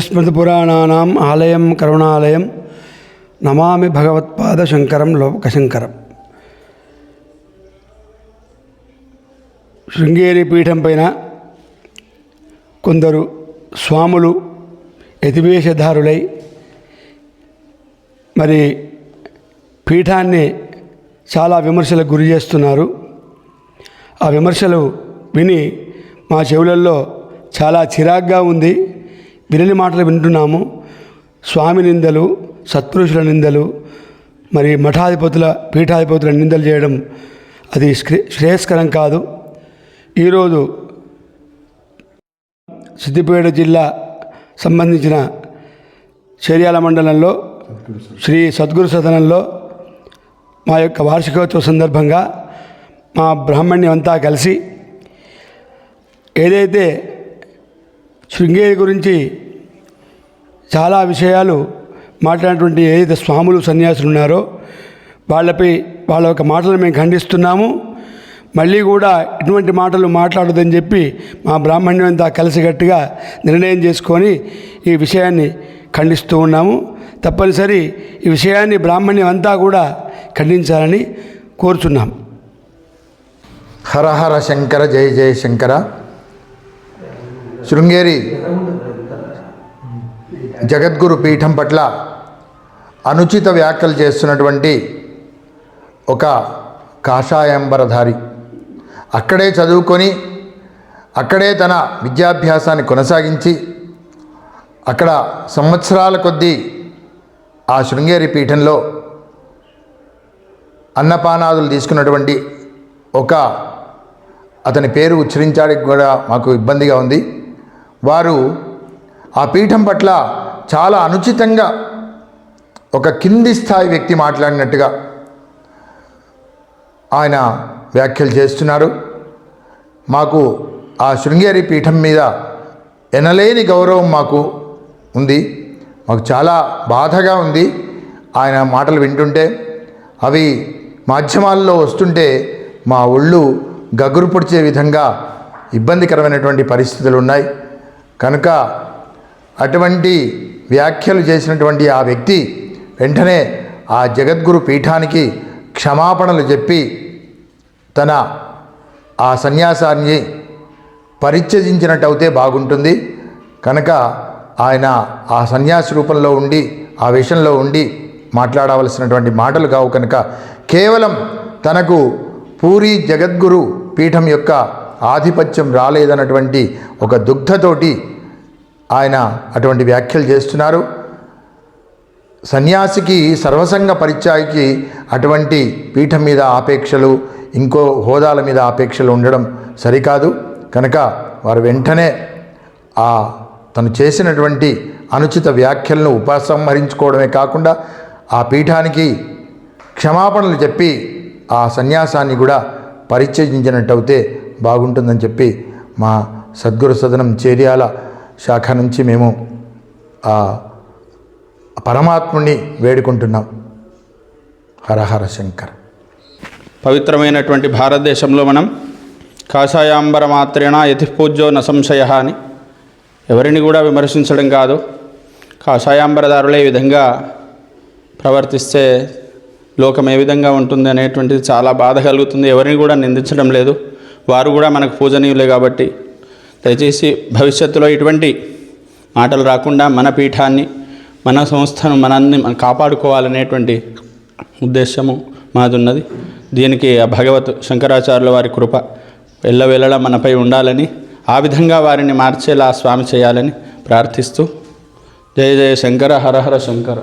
స్మృతిపురాణానాం ఆలయం కరుణాలయం. నమామి భగవత్పాద శంకరం లోకశంకరం శృంగేరి పీఠం పైన కొందరు స్వాములు యతివేషధారులై మరి పీఠాన్ని చాలా విమర్శలకు గురి చేస్తున్నారు. ఆ విమర్శలు విని మా చెవులలో చాలా చిరాగ్గా ఉంది. వినని మాటలు వింటున్నాము. స్వామి నిందలు సత్పురుషుల నిందలు మరి మఠాధిపతుల పీఠాధిపతుల నిందలు చేయడం అది శ్రేయస్కరం కాదు. ఈరోజు సిద్దిపేట జిల్లా సంబంధించిన చేర్యాల మండలంలో శ్రీ సద్గురు సదనంలో మా యొక్క వార్షికోత్సవ సందర్భంగా మా బ్రాహ్మణ్యం అంతా కలిసి ఏదైతే శృంగేరి గురించి చాలా విషయాలు మాట్లాడినటువంటి ఏదైతే స్వాములు సన్యాసులు ఉన్నారో వాళ్ళపై వాళ్ళ యొక్క మాటలు మేము ఖండిస్తున్నాము. మళ్ళీ కూడా ఇటువంటి మాటలు మాట్లాడదని చెప్పి మా బ్రాహ్మణ్యం అంతా కలిసికట్టుగా నిర్ణయం చేసుకొని ఈ విషయాన్ని ఖండిస్తూ ఉన్నాము. తప్పనిసరి ఈ విషయాన్ని బ్రాహ్మణ్యం అంతా కూడా ఖండించాలని కోరుచున్నాం. హర హర శంకర జయ జయ శంకర. శృంగేరి జగద్గురు పీఠం పట్ల అనుచిత వ్యాఖ్యలు చేస్తున్నటువంటి ఒక కాషాయంబరధారి. అక్కడే చదువుకొని అక్కడే తన విద్యాభ్యాసాన్ని కొనసాగించి అక్కడ సంవత్సరాల కొద్దీ ఆ శృంగేరి పీఠంలో అన్నపానాదులు తీసుకున్నటువంటి ఒక అతని పేరు ఉచ్చరించడానికి కూడా మాకు ఇబ్బందిగా ఉంది. వారు ఆ పీఠం పట్ల చాలా అనుచితంగా ఒక కింది స్థాయి వ్యక్తి మాట్లాడినట్టుగా ఆయన వ్యాఖ్యలు చేస్తున్నారు. మాకు ఆ శృంగేరి పీఠం మీద ఎనలేని గౌరవం మాకు ఉంది. మాకు చాలా బాధగా ఉంది. ఆయన మాటలు వింటుంటే అవి మాధ్యమాల్లో వస్తుంటే మా ఒళ్ళు గగురు పొడిచే విధంగా ఇబ్బందికరమైనటువంటి పరిస్థితులు ఉన్నాయి. కనుక అటువంటి వ్యాఖ్యలు చేసినటువంటి ఆ వ్యక్తి వెంటనే ఆ జగద్గురు పీఠానికి క్షమాపణలు చెప్పి తన ఆ సన్యాసాన్ని పరిత్యజించినట్టయితే బాగుంటుంది. కనుక ఆయన ఆ సన్యాసి రూపంలో ఉండి ఆ విషయంలో ఉండి మాట్లాడవలసినటువంటి మాటలు కావు కనుక కేవలం తనకు పూరి జగద్గురు పీఠం యొక్క ఆధిపత్యం రాలేదన్నటువంటి ఒక దుగ్ధతోటి ఆయన అటువంటి వ్యాఖ్యలు చేస్తున్నారు. సన్యాసికి సర్వసంగ పరిత్యాగికి అటువంటి పీఠం మీద ఆపేక్షలు ఇంకో హోదాల మీద ఆపేక్షలు ఉండడం సరికాదు. కనుక వారు వెంటనే ఆ తను చేసినటువంటి అనుచిత వ్యాఖ్యలను ఉపసంహరించుకోవడమే కాకుండా ఆ పీఠానికి క్షమాపణలు చెప్పి ఆ సన్యాసాన్ని కూడా పరిచయించినట్టయితే బాగుంటుందని చెప్పి మా సద్గురు సదనం చేర్యాల శాఖ నుంచి మేము ఆ పరమాత్ముని వేడుకుంటున్నాం. హరహర శంకర్. పవిత్రమైనటువంటి భారతదేశంలో మనం కాషాయాంబర మాత్రేణ యతి పూజ్యో న సంశయ అని ఎవరిని కూడా విమర్శించడం కాదు. కాషాయాంబరదారులే ఈ విధంగా ప్రవర్తిస్తే లోకం ఏ విధంగా ఉంటుంది అనేటువంటిది చాలా బాధ కలుగుతుంది. ఎవరిని కూడా నిందించడం లేదు. వారు కూడా మనకు పూజనీయులే కాబట్టి దయచేసి భవిష్యత్తులో ఇటువంటి మాటలు రాకుండా మన పీఠాన్ని మన సంస్థను మనల్ని మనం కాపాడుకోవాలనేటువంటి ఉద్దేశము మాదున్నది. దీనికి ఆ భగవత్ శంకరాచార్యుల వారి కృప ఎల్లవేళలా మనపై ఉండాలని ఆ విధంగా వారిని మార్చేలా స్వామి చేయాలని ప్రార్థిస్తూ జయ జయ శంకర హర హర శంకర.